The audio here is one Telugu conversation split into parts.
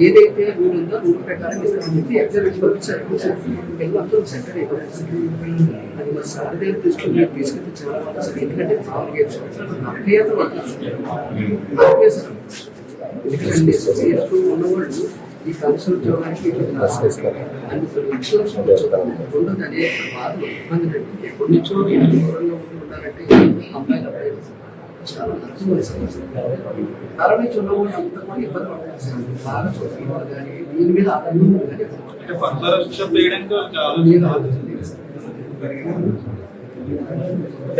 ఏదైతే రూల్ ఉందో రూల్ ప్రకారం ఇస్తామని చెప్పి ఎగ్జామినేషన్ పంపించారు పిల్లలు అందరూ సెంటర్ అది సార్ దగ్గర తీసుకుని మీరు తీసుకెళ్తే చాలా బాగుంది ఎందుకంటే ఎందుకంటే ఉన్నవాళ్ళు ఈ కౌన్సిల్ ఉద్యోగానికి ఇట్లా రాసుకొస్తారు అందుకు లక్షల లక్షలు రెండోది ఇబ్బంది పెట్టి ఎప్పటి నుంచో ఇంటి దూరంగా అమ్మాయిలు అబ్బాయిలు చాలా నచ్చని ఇబ్బంది బాగా కానీ దీని మీద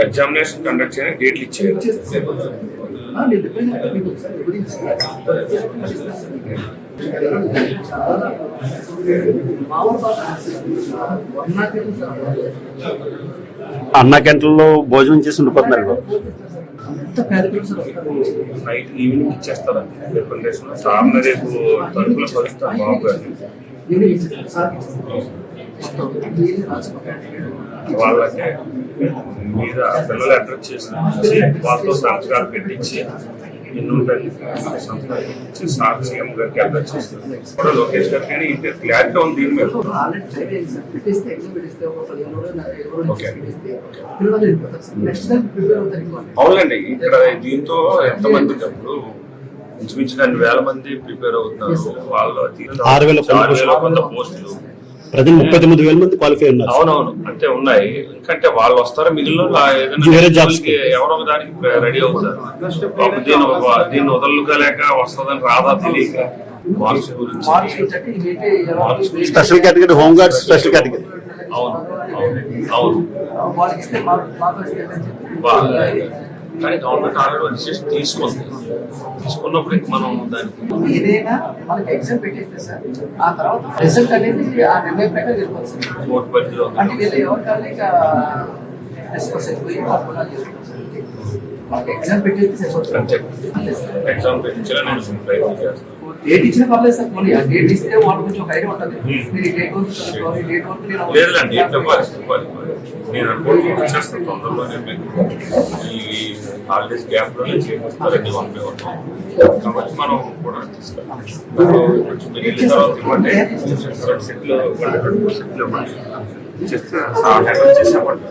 ఎగ్జామినేషన్ కండక్ట్ చేయడానికి డేట్లు ఇచ్చేయాలి అన్న గంటల్లో భోజనం చేసి ఉండిపోతున్నారు అంత పేద పిల్లలు వస్తారు నైట్ ఈవినింగ్ ఇచ్చేస్తారండి. రేపు తలుపులో వాళ్ళకి మీద పిల్లలు అడ్రస్ చేసి వాళ్ళతో సంతకాలు పెట్టించి ఎన్ని పెట్టించి సార్ సీఎం గారికి అడ్రస్ చేస్తారు లోకేష్ గారికి కానీ ఇంత క్లారిటీ ఉంది దీని మీద అవునండి ఇక్కడ దీంతో ఎంతమంది ఇప్పుడు ఇంచుమించు రెండు వేల మంది ప్రిపేర్ అవుతున్నారు. వాళ్ళు ఆరు వేల కొంత ఆరు వేల కొంత పోస్టులు. ప్రతి ముప్పై తొమ్మిది వేల మంది క్వాలిఫై ఉన్నారు. అవునవును. అంటే ఉన్నాయి. ఎందుకంటే వాళ్ళు వస్తారు మిగిలిన ఏదైనా కి ఎవరో దానికి రెడీ అవుతారు. పాపం దీన్ని వదలగలేక వస్తుందని రాదా తెలియక special category home guards special category అవును. అవును. అవును. కానీ గవర్నమెంట్ ఆల్రెడీ డిసిషన్ తీసుకుంది. తీసుకున్నప్పుడు మనం దానికి ఏదైనా మనకి ఎగ్జామ్ పెట్టేస్తే సార్ ఆ తర్వాత రిజల్ట్ అనేది ఆ నిర్ణయం ప్రకారం వెళ్ళిపోతుంది సార్. ఓటు పరిధిలో అంటే వీళ్ళు ఎవరు డిస్కస్ అయిపోయి ఎగ్జామ్ సార్ ఎగ్జామ్ పెట్టించాలని నేను ప్రయత్నం చేస్తాను డేట్ ఇచ్చిన పర్లేదు సార్ పోనీ ఆ డేట్ ఇస్తే వాళ్ళు కొంచెం ఒక ఐడియా ఉంటుంది. మీరు ఈ డేట్ వరకు చదువుకోవాలి, ఈ డేట్ వరకు నేను లేదులేండి ఏం చెప్పాలి చెప్పాలి. నేను అనుకోండి వచ్చేస్తాను తొందరలో నేను మీకు ఈ హాలిడేస్ గ్యాప్లో చేపిస్తారండి వన్ బై వన్ కాబట్టి మనం కూడా తీసుకెళ్ళాం కొంచెం మీరు వెళ్ళిన తర్వాత ఇవ్వండి. రెండు సెట్లు రెండు రెండు మూడు సెట్లు ఇవ్వండి. చేస్తే సార్ హ్యాండిల్ చేసేవ్వండి